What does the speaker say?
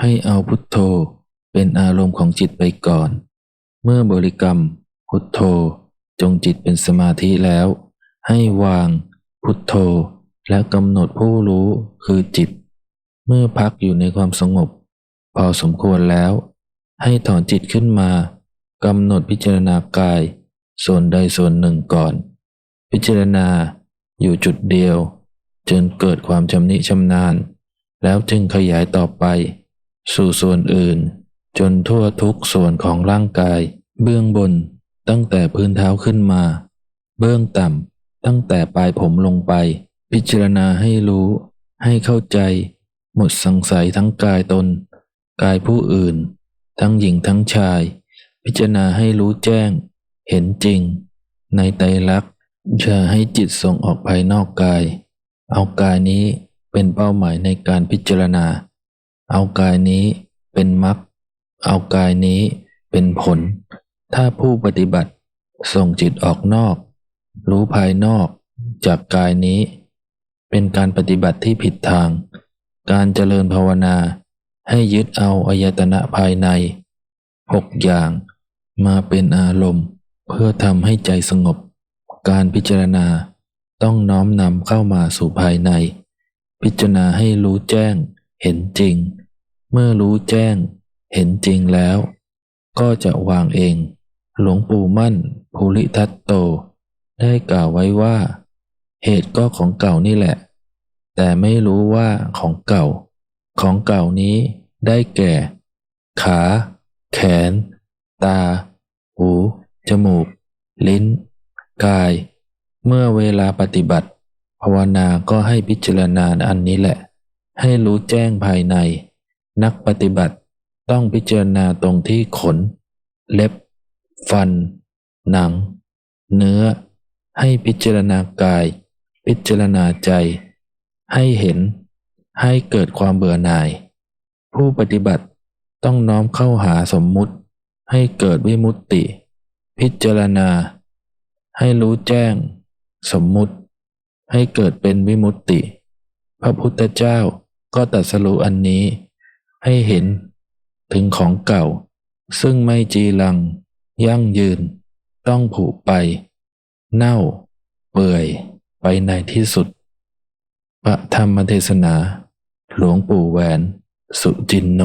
ให้เอาพุทโธเป็นอารมณ์ของจิตไปก่อน เมื่อบริกรรม พุทโธจงจิตเป็นสมาธิแล้ว ให้วาง พุทโธ และกำหนดผู้รู้คือจิต เมื่อพักอยู่ในความสงบ พอสมควรแล้ว ให้ถอนจิตขึ้นมากำหนดพิจารณากาย ส่วนใดส่วนหนึ่งก่อน พิจารณาอยู่จุดเดียว จนเกิดความชำนิชำนาญ แล้วจึงขยายต่อไป สู่ส่วนอื่น จนทั่วทุกส่วนของร่างกาย เบื้องบนตั้งแต่พื้นเท้าขึ้นมา เบื้องต่ำตั้งแต่ปลายผมลงไป พิจารณาให้รู้ ให้เข้าใจ หมดสงสัยทั้งกายตน กายผู้อื่น ทั้งหญิงทั้งชาย พิจารณาให้รู้แจ้ง เห็นจริง ในไตรลักษณ์อย่าให้จิตส่งออกภายนอกกาย เอากายนี้เป็นเป้าหมายในการพิจารณา เอากายนี้เป็นมรรคเอากายนี้เป็นผล ถ้าผู้ปฏิบัติส่งจิตออกนอก รู้ภายนอกจากกายนี้ เป็นการปฏิบัติที่ผิดทาง การเจริญภาวนาให้ยึดเอาอายตนะภายในหกอย่างมาเป็นอารมณ์ เพื่อทำให้ใจสงบ การพิจารณาต้องน้อมนำเข้ามาสู่ภายใน พิจารณาให้รู้แจ้งเห็นจริง เมื่อรู้แจ้ง เห็นจริงแล้ว ก็จะวางเอง หลวงปู่มั่น ภูริทัตโต ได้กล่าวไว้ว่า เหตุก็ของเก่านี่แหละ แต่ไม่รู้ว่าของเก่า ของเก่านี้ได้แก่ ขา แขน ตา หู จมูก ลิ้น กาย เมื่อเวลาปฏิบัติ ภาวนาก็ให้พิจารณาอันนี้แหละ ให้รู้แจ้งภายใน นักปฏิบัติต้องพิจารณาตรงที่ขน เล็บ ฟัน หนัง เนื้อ ให้พิจารณากาย พิจารณาใจ ให้เห็น ให้เกิดความเบื่อหน่าย ผู้ปฏิบัติต้องน้อมเข้าหาสมมุติ ให้เกิดวิมุตติ พิจารณา ให้รู้แจ้ง สมมุติ ให้เกิดเป็นวิมุตติ พระพุทธเจ้าก็ตรัสรู้อันนี้ ให้เห็น ถึงของเก่า ซึ่งไม่จีรัง ยั่งยืน ต้องผุไป เน่า เปื่อย ไปในที่สุด พระธรรมเทศนา หลวงปู่แหวน สุจินโน